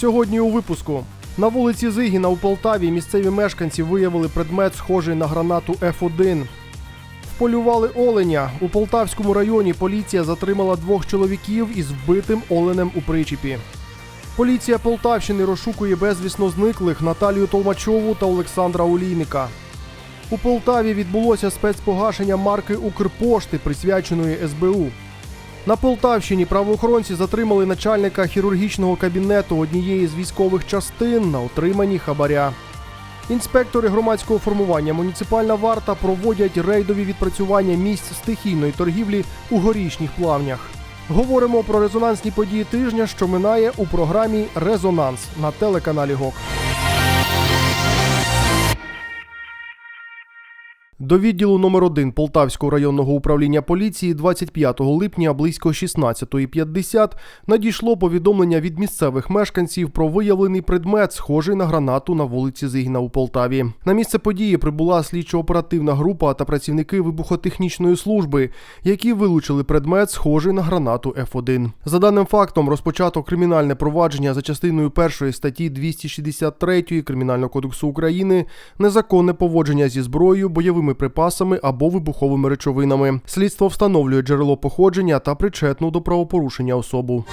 Сьогодні у випуску на вулиці Зигіна у Полтаві місцеві мешканці виявили предмет, схожий на гранату Ф1. Вполювали оленя. У Полтавському районі поліція затримала двох чоловіків із вбитим оленем у причепі. Поліція Полтавщини розшукує безвісно зниклих Наталію Толмачову та Олександра Олійника. У Полтаві відбулося спецпогашення марки Укрпошти, присвяченої СБУ. На Полтавщині правоохоронці затримали начальника хірургічного кабінету однієї з військових частин на отриманні хабаря. Інспектори громадського формування муніципальна варта проводять рейдові відпрацювання місць стихійної торгівлі у горішніх плавнях. Говоримо про резонансні події тижня, що минає у програмі Резонанс на телеканалі ГОК. До відділу номер 1 Полтавського районного управління поліції 25 липня близько 16.50 надійшло повідомлення від місцевих мешканців про виявлений предмет, схожий на гранату на вулиці Зигіна у Полтаві. На місце події прибула слідчо-оперативна група та працівники вибухотехнічної служби, які вилучили предмет, схожий на гранату Ф1. За даним фактом, розпочато кримінальне провадження за частиною першої статті 263 Кримінального кодексу України незаконне поводження зі зброєю, бойовими припасами або вибуховими речовинами. Слідство встановлює джерело походження та причетну до правопорушення особу.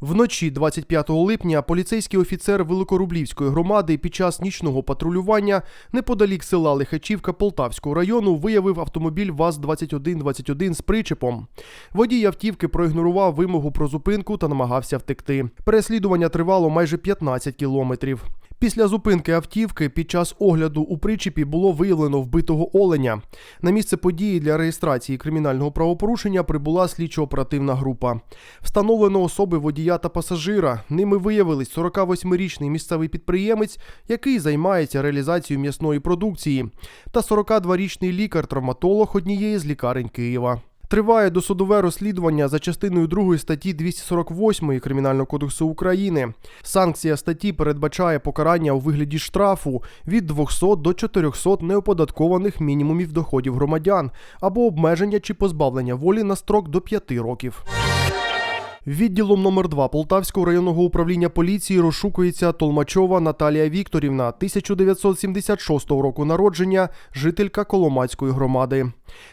Вночі 25 липня поліцейський офіцер Великорублівської громади під час нічного патрулювання неподалік села Лихачівка Полтавського району виявив автомобіль ВАЗ-2121 з причепом. Водій автівки проігнорував вимогу про зупинку та намагався втекти. Переслідування тривало майже 15 кілометрів. Після зупинки автівки під час огляду у причепі було виявлено вбитого оленя. На місце події для реєстрації кримінального правопорушення прибула слідчо-оперативна група. Встановлено особи водія та пасажира. Ними виявились 48-річний місцевий підприємець, який займається реалізацією м'ясної продукції, та 42-річний лікар-травматолог однієї з лікарень Києва. Триває досудове розслідування за частиною 2 статті 248 Кримінального кодексу України. Санкція статті передбачає покарання у вигляді штрафу від 200 до 400 неоподаткованих мінімумів доходів громадян або обмеження чи позбавлення волі на строк до 5 років. Відділом номер 2 Полтавського районного управління поліції розшукується Толмачова Наталія Вікторівна, 1976 року народження, жителька Коломацької громади.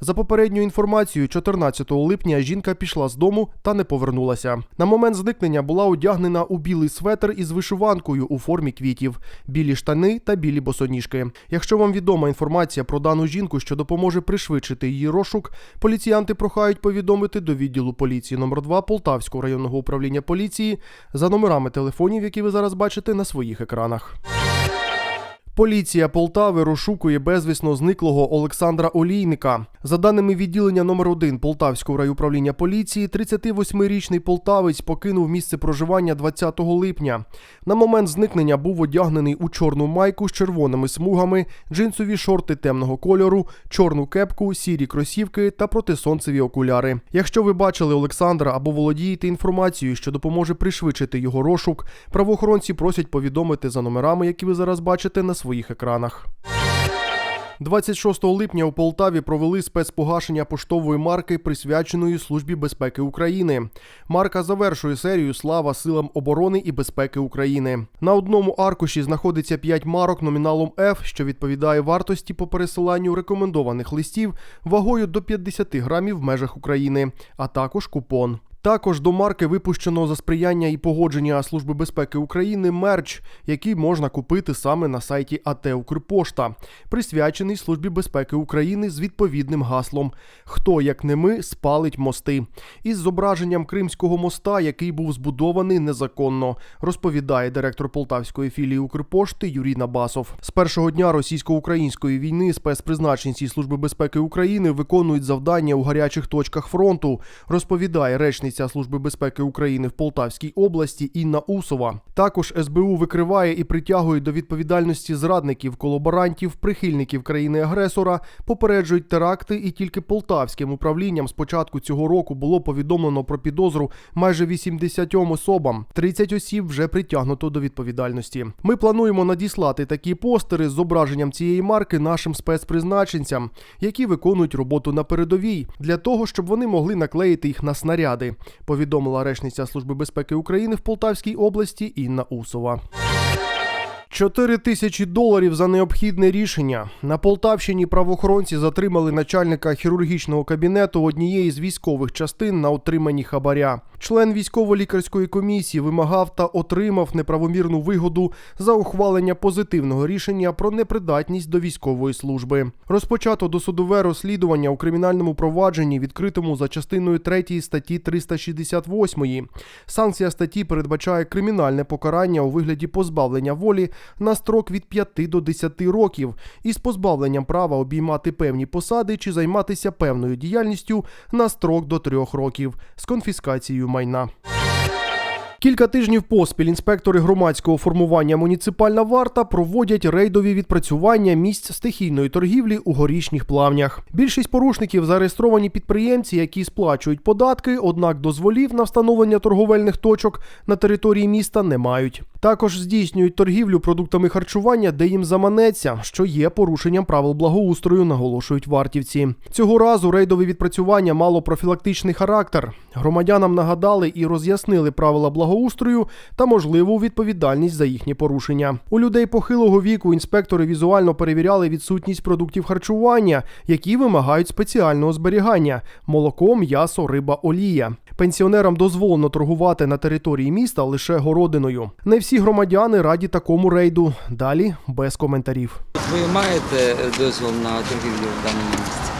За попередньою інформацією, 14 липня жінка пішла з дому та не повернулася. На момент зникнення була одягнена у білий светр із вишиванкою у формі квітів, білі штани та білі босоніжки. Якщо вам відома інформація про дану жінку, що допоможе пришвидшити її розшук, поліціянти прохають повідомити до відділу поліції номер 2 Полтавського районного управління поліції за номерами телефонів, які ви зараз бачите на своїх екранах. Поліція Полтави розшукує безвісно зниклого Олександра Олійника. За даними відділення номер 1 Полтавського райуправління поліції, 38-річний полтавець покинув місце проживання 20 липня. На момент зникнення був одягнений у чорну майку з червоними смугами, джинсові шорти темного кольору, чорну кепку, сірі кросівки та протисонцеві окуляри. Якщо ви бачили Олександра або володієте інформацією, що допоможе пришвидшити його розшук, правоохоронці просять повідомити за номерами, які ви зараз бачите на своїх екранах. 26 липня у Полтаві провели спецпогашення поштової марки, присвяченої Службі безпеки України. Марка завершує серію Слава силам оборони і безпеки України. На одному аркуші знаходиться 5 марок номіналом F, що відповідає вартості по пересиланню рекомендованих листів вагою до 50 грамів в межах України, а також купон. Також до марки випущено за сприяння і погодження Служби безпеки України мерч, який можна купити саме на сайті АТ Укрпошта, присвячений Службі безпеки України з відповідним гаслом Хто як не ми спалить мости із зображенням Кримського моста, який був збудований незаконно, розповідає директор Полтавської філії Укрпошти Юрій Набасов. З першого дня російсько-української війни спецпризначенці Служби безпеки України виконують завдання у гарячих точках фронту, розповідає речниця Служби безпеки України в Полтавській області Інна Усова. Також СБУ викриває і притягує до відповідальності зрадників, колаборантів, прихильників країни-агресора, попереджують теракти, і тільки полтавським управлінням з початку цього року було повідомлено про підозру майже 80 особам. 30 осіб вже притягнуто до відповідальності. Ми плануємо надіслати такі постери з зображенням цієї марки нашим спецпризначенцям, які виконують роботу на передовій, для того, щоб вони могли наклеїти їх на снаряди. Повідомила речниця Служби безпеки України в Полтавській області Інна Усова. 4 тисячі доларів за необхідне рішення. На Полтавщині правоохоронці затримали начальника хірургічного кабінету однієї з військових частин на отриманні хабаря. Член військово-лікарської комісії вимагав та отримав неправомірну вигоду за ухвалення позитивного рішення про непридатність до військової служби. Розпочато досудове розслідування у кримінальному провадженні, відкритому за частиною 3 статті 368. Санкція статті передбачає кримінальне покарання у вигляді позбавлення волі на строк від 5 до 10 років із позбавленням права обіймати певні посади чи займатися певною діяльністю на строк до 3 років з конфіскацією майна. Кілька тижнів поспіль інспектори громадського формування Муніципальна варта проводять рейдові відпрацювання місць стихійної торгівлі у горішніх плавнях. Більшість порушників зареєстровані підприємці, які сплачують податки, однак дозволів на встановлення торговельних точок на території міста не мають. Також здійснюють торгівлю продуктами харчування, де їм заманеться, що є порушенням правил благоустрою, наголошують вартівці. Цього разу рейдове відпрацювання мало профілактичний характер. Громадянам нагадали і роз'яснили правила благоустрою та можливу відповідальність за їхні порушення. У людей похилого віку інспектори візуально перевіряли відсутність продуктів харчування, які вимагають спеціального зберігання: молоко, м'ясо, риба, олія. Пенсіонерам дозволено торгувати на території міста лише городиною. Не всі громадяни раді такому рейду. Далі без коментарів. Ви маєте дозвіл на торгівлю в даному місці?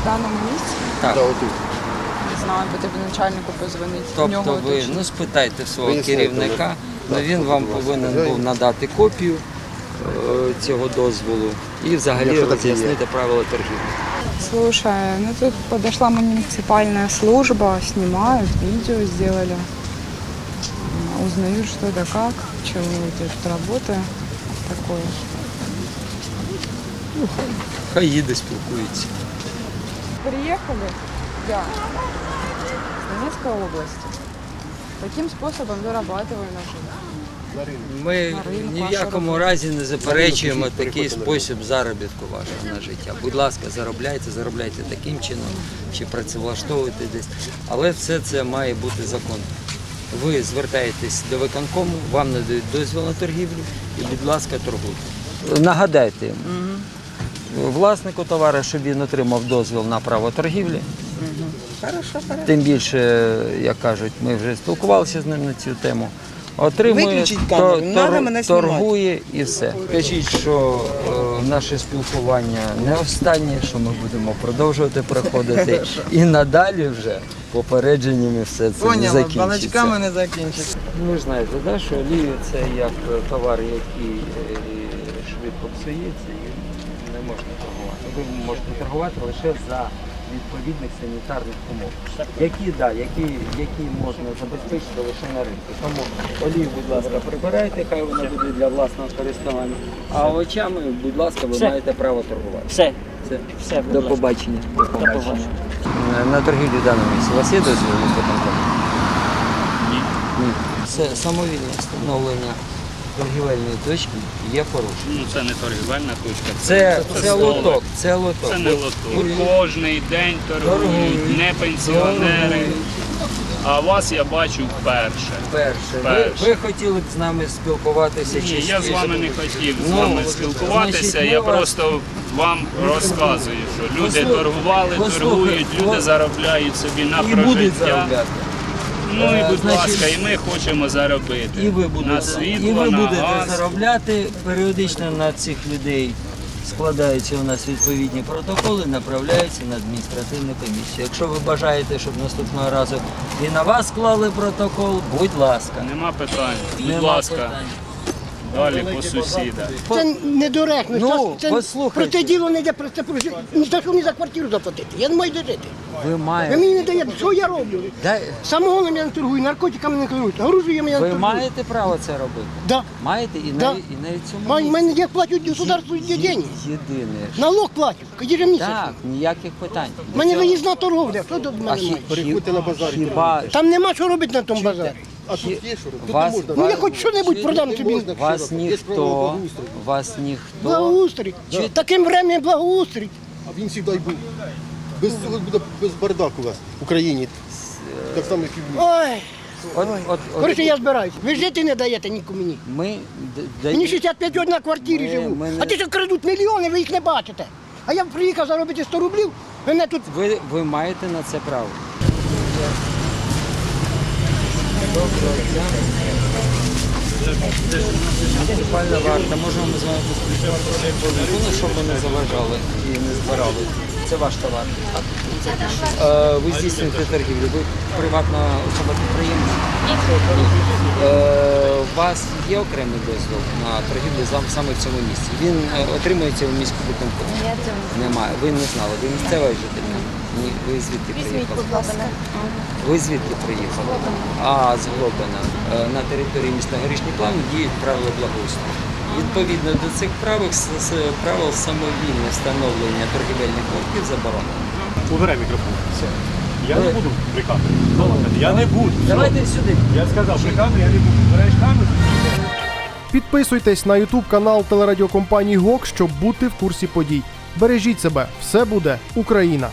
В даному місці Так. не знаю, потрібно начальнику позвонити. Тобто нього ви точно. ну спитайте свого керівника, ну він вам повинен був надати копію е, цього дозволу і взагалі роз'яснити правила торгівлі. Слушай, ну тут подошла муниципальная служба, снимают, видео сделали. Узнаю, что да как, чего тут работа такое. Хай їде спілкується. Приехали, я, с Донецкой области. Таким способом зарабатываю на жизнь. Ми ні в якому разі не заперечуємо такий спосіб заробітку вашого на життя. Будь ласка, заробляйте, заробляйте таким чином, чи працевлаштовуйте десь. Але все це має бути законно. Ви звертаєтесь до виконкому, вам надають дозвіл на торгівлю і, будь ласка, торгуйте. Нагадайте йому. Власнику товару, щоб він отримав дозвіл на право торгівлі. Тим більше, як кажуть, ми вже спілкувалися з ним на цю тему. Отримує, камеру, не мене торгує і все. Кажіть, що е, наше спілкування не останнє, що ми будемо продовжувати проходити. І надалі вже попередженнями все це не Поняла, закінчиться. балачками не закінчиться. Ви ж знаєте, да, що олія це як товар, який е, швидко псується і не можна торгувати. Ви можете торгувати лише за відповідних санітарних умов. Які, да, які, які можна забезпечити лише на ринку. Тому олію, будь ласка, прибирайте, хай вона буде для власного користування. А овочами, будь ласка, ви Все. маєте право торгувати. Все, Все. все, будь До ласка. побачення. До побачення. На торгівлі в даному місці у вас є дозвіл на виконком? Ні. Ні. Це самовільне встановлення торгівельної точки є порушення. Ну це не торгівельна точка. Це, це це лоток, це лоток. Це не лоток. Кожний день Торгують. не пенсіонери. А вас я бачу вперше. Перше. Перше. Ви, ви хотіли б з нами спілкуватися Ні, частіше? я з вами не хотів з Ну, вами спілкуватися. значить, Я вас- просто вам розказую, що люди Послухай- торгували, послухай, торгують, люди ви- заробляють собі на І будуть прожиття. заробляти. Ну Е, і будь значить, ласка, і ми хочемо заробити. І ви на світло, і ви на будете газ. заробляти. Періодично на цих людей складаються у нас відповідні протоколи, направляються на адміністративну комісію. Якщо ви бажаєте, щоб наступного разу і на вас склали протокол, будь ласка. Нема питань. Будь Нема ласка, питань. Далі по сусідах. Це недоречно. Ну, це, послухайте. Про це діло не йде про це про життя. Ні за що мені за квартиру заплатити. Я не маю де жити. Ви Ви маєте. мені не даєте, що я роблю? Дай- Самогоном я не торгую, наркотиками не торгую, оружієм я не Ви торгую. маєте право це робити? Да. Маєте і Да. навіть, і навіть цьому Маю- місці. Мене я платю государству деньги. Єдине. що- Налог платю, ежемісячно. Так, ніяких питань. У мене виїзна торговля. Хто тут в мене має? хі, на базарі. Хіба Там нема що робити на тому базарі. А тут є що робити? вас, Ну я хоч що-небудь продам тобі. вас ніхто, вас ніхто. Благоустрій. Таким временем благоустрій. А він завжди був. Без цього буде без бардаку у вас в Україні. Так само, як і ви. Ой, от, от, от, коротше, я збираюсь. Ви жити не даєте нікому мені. ми д- д- Мені 65 років на квартирі Ми- живу. ми не- А ті, що крадуть мільйони, ви їх не бачите. А я приїхав заробити 100 рублів, мене тут ви, ви маєте на це право. Доброго дня. Муніципальна варта, можемо ми з вами поспілкуватися щоб ви не заважали і не збирали. Це ваш товар. так? Е, Ви здійснюєте торгівлю, ви приватна особа підприємця? Е, У вас є окремий дозвіл на торгівлю зам- саме в цьому місці. Він е, отримується у міську виконкому? Немає. Ви не знали, ви місцева жителька? Ні, ви звідки приїхали? Ви звідки приїхали? А з Глобина. Е, На території міста Горішній Плавні діють правила благоустрою. Відповідно до цих правил, с- с- правил самовільне встановлення торгівельних лотків заборонено. Убирай мікрофон. Все. Я не буду при. Я не буду. Давайте сюди. Я сказав, при я не буду. Убираєш камеру? Підписуйтесь на YouTube канал телерадіокомпанії ГОК, щоб бути в курсі подій. Бережіть себе, все буде Україна!